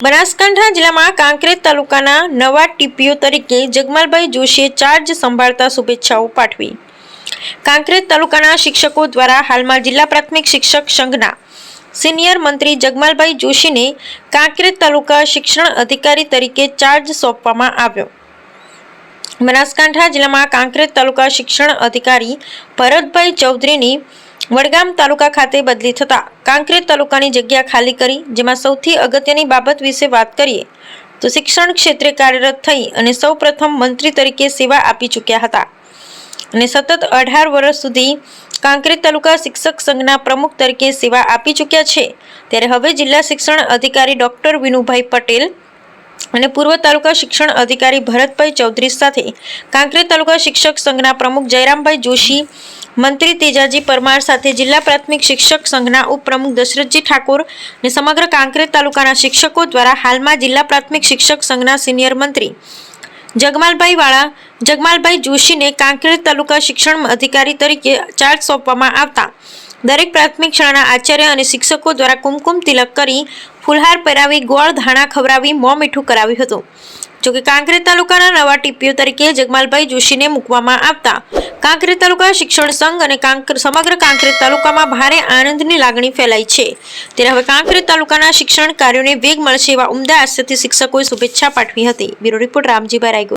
બનાસકાંઠા જિલ્લામાં કાંકરેજ તાલુકાના નવા ટીપીઓ તરીકે જગમાલભાઈ જોશીએ ચાર્જ સંભાળતા શુભેચ્છાઓ પાઠવી. કાંકરેજ તાલુકાના શિક્ષકો દ્વારા હાલમાં જિલ્લા પ્રાથમિક શિક્ષક સંઘના સિનિયર મંત્રી જગમાલભાઈ જોશીને કાંકરેજ તાલુકા શિક્ષણ અધિકારી તરીકે ચાર્જ સોંપવામાં આવ્યો. બનાસકાંઠા જિલ્લામાં કાંકરેજ તાલુકા શિક્ષણ અધિકારી ભરતભાઈ ચૌધરીની વડગામ તાલુકા ખાતે બદલી થતા કાંકરેજ તાલુકાની જગ્યા ખાલી કરી, જેમાં સૌથી અગત્યની બાબત વિશે વાત કરીએ, તો શિક્ષણ ક્ષેત્રે કાર્યરત થઈ અને સૌપ્રથમ મંત્રી તરીકે સેવા આપી ચૂક્યા હતા. અને સતત અઢાર વર્ષ સુધી કાંકરેજ તાલુકા શિક્ષક સંઘના પ્રમુખ તરીકે સેવા આપી ચૂક્યા છે. ત્યારે હવે જિલ્લા શિક્ષણ અધિકારી ડોક્ટર વિનુભાઈ પટેલ અને પૂર્વ તાલુકા શિક્ષણ અધિકારી ભરતભાઈ ચૌધરી સાથે કાંકરેજ તાલુકા શિક્ષક સંઘના પ્રમુખ જયરામભાઈ જોશી, મંત્રી તેજાજી પરમાર સાથે જિલ્લા પ્રાથમિક શિક્ષક સંઘના ઉપપ્રમુખ દશરથજી ઠાકોર અને સમગ્ર કાંકરેજ તાલુકાના શિક્ષકો દ્વારા હાલમાં જિલ્લા પ્રાથમિક શિક્ષક સંઘના સિનિયર મંત્રી જગમાલભાઈ વાળા, જગમાલભાઈ જોશીને કાંકરેજ તાલુકા શિક્ષણ અધિકારી તરીકે ચાર્જ સોંપવામાં આવતા દરેક પ્રાથમિક શાળાના આચાર્ય અને શિક્ષકો દ્વારા કુમકુમ તિલક કરી ફુલહાર પહેરાવી ગોળ ધાણા ખવડાવી મોં મીઠું કરાવ્યું હતું. જોકે કાંકરેજ તાલુકાના નવા ટીપીઓ તરીકે જગમાલભાઈ જોશીને મૂકવામાં આવતા. કાંકરેજ તાલુકા શિક્ષણ સંઘ અને કાંકર સમગ્ર કાંકરેજ તાલુકામાં ભારે આનંદની લાગણી ફેલાઈ છે. ત્યારે હવે કાંકરેજ તાલુકાના શિક્ષણ કાર્યોને વેગ મળશે એવા ઉમદા આશયથી શિક્ષકોએ શુભેચ્છા પાઠવી હતી. Bureau report Ramjibhai Raigor